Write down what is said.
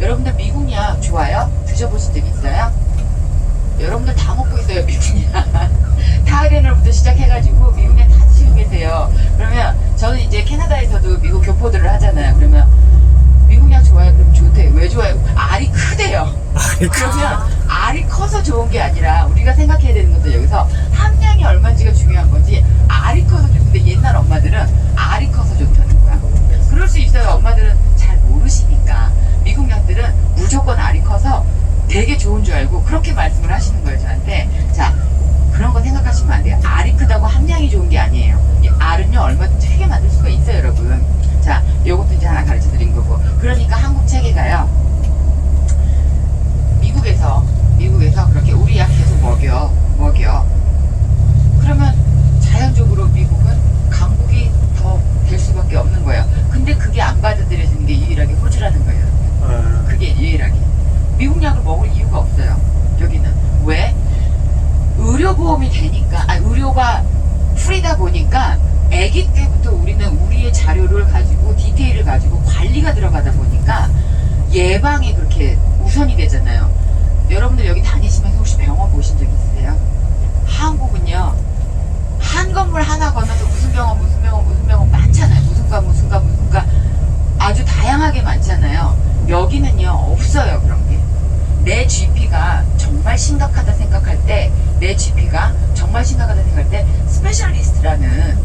여러분들 미국 약 좋아요? 드셔보신 적 있어요? 여러분들 다 먹고 있어요 미국 약. 타이레놀부터 시작해가지고 미국 약 다 드시고 계세요. 그러면 저는 이제 캐나다에서도 미국 교포들을 하잖아요. 그러면 미국 약 좋아요? 그럼 좋대요. 왜 좋아요? 알이 크대요. 그러면 알이 커서 좋은 게 아니라 우리가 생각해야 되는 것도 여기서 함량이 얼마인지가 중요한 거지 알이 커서 좋은데 옛날 엄마들은 알이 커서 좋다는 거야. 그럴 수 있어요. 엄마들은 잘 모르시니까 미국 약들은 무조건 알이 커서 되게 좋은 줄 알고 그렇게 말씀을 하시는 거예요 저한테. 자 그런 거 생각하시면 안 돼요. 알이 크다고 함량이 좋은 게 아니에요. 이 알은요 얼마든지 크게 만들 수가 있어요 여러분. 자 요것도 이제 하나 가르쳐 드린 거고 그러니까 한국 체계가요. 미국에서 미국에서 그렇게 우리 약 계속 먹여 먹여 그러면 자연적으로 미국은 강국이 더 될 수밖에 없는 거예요. 근데 그게 안 받아들여지는 게 유일하게 호주라는 거예요. 아, 그게 유일하게 미국 약을 먹을 이유가 없어요. 여기는 왜 의료보험이 되니까 아 의료가 풀이다 보니까 아기 때부터 우리는 우리의 자료를 가지고 디테일을 가지고 관리가 들어가다 보니까 예방이 그렇게 우선이 되잖아요. 여러분들 여기 다니시면서 혹시 병원 보신 적 있으세요? 한국은요 한 건물 하나 건너서 무슨 병원 무슨 병원 무슨 병원 많잖아요. 무슨 과 무슨 과 무슨 과 아주 다양하게 많잖아요. 여기는요 없어요 그런 게. 내 GP가 정말 심각하다 생각할 때, 내 GP가 정말 심각하다 생각할 때, 스페셜리스트라는